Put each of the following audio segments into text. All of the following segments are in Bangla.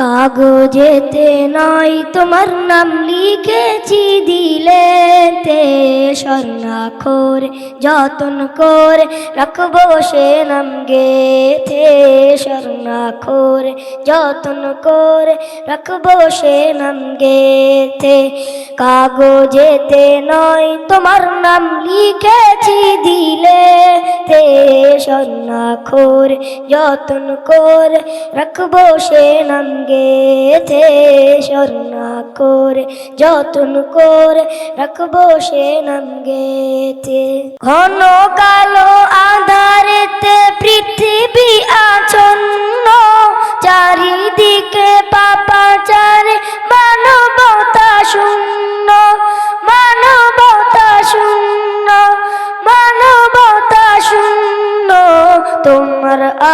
কাগজেতে নাই তোমার নাম লিখেছি দিলেতে। স্বর্ণাক্ষর যতন করে রাখব সে নাম গেথে। স্বর্ণাক্ষর যতন করে, রাখব সে নাম গেথে কাগজেতে নয়, তোমার নাম লিখেছি দিলে তে স্বর্ণাক্ষর যতন করে, রাখব সে নাম গেথে স্বর্ণাক্ষর যতন করে, রাখব সে নাম গেথে ঘন কালো আধারেতে পৃথিবী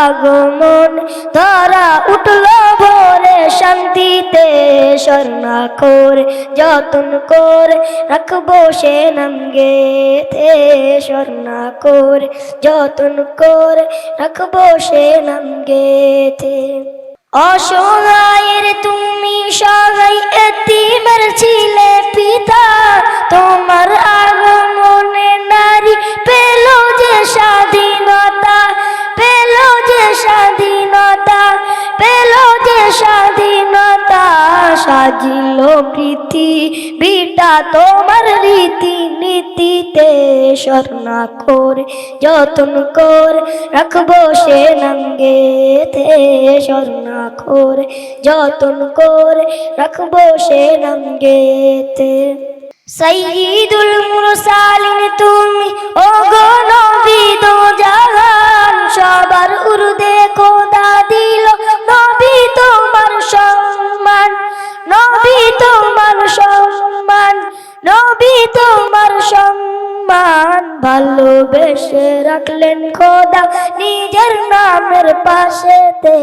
আগমন। ধরা উঠল ভোরে শান্তিতে, স্বর্ণাক্ষর যতন করে, রাখব সে নাম গেথে স্বর্ণাক্ষর যতন করে, রাখব সে নাম গেথে অসহায়ের তুমি সহায় এতিমের সাজিল পৃথিবীটা তোমার রীতি নীতিতে স্বর্ণাক্ষর যতন কর, রাখব সে নাঙ্গেতে স্বর্ণাক্ষর যতন কর, রাখব সে নাঙ্গেতে। সঈদুল মুরসালিন তুমি ও গো নবী দো জাহান সবার উর্দে ভালোবেসে রাখলেন খোদা নিজের নামের পাশেতে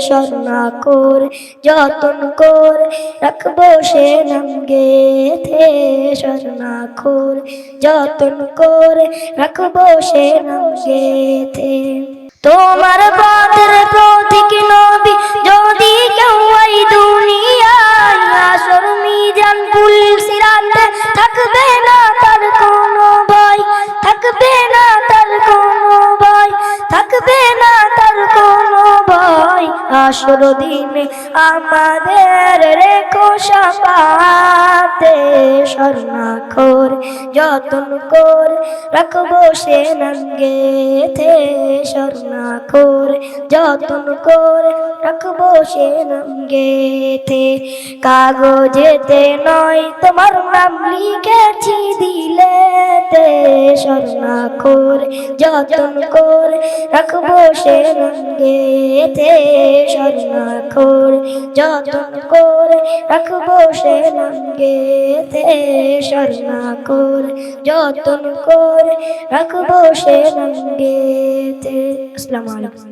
স্বর্ণা করে যতন করে, রাখব সে নাম গেথে। স্বর্ণা করে যতন করে, রাখব সে নাম গেথে। তোমার পথের প্রতীক আসর দিনে আমাদের রেখো সাপাতে কর যতন কর রাখব সে নঙ্গেতে স্বর্ণাক্ষর যতন কর রাখব সে নঙ্গেতে কাগজেতে নয় তোমার নাম লিখেছি দিলেতে। স্বর্ণাক্ষর যতন কর রাখব সে নঙ্গেতে স্বর্ণাক্ষর যতন করে রাখব সে নঙ্গেতে স্বর্ণাক্ষর যতন করে রাখব সে নঙ্গেতে আসসালামু আলাইকুম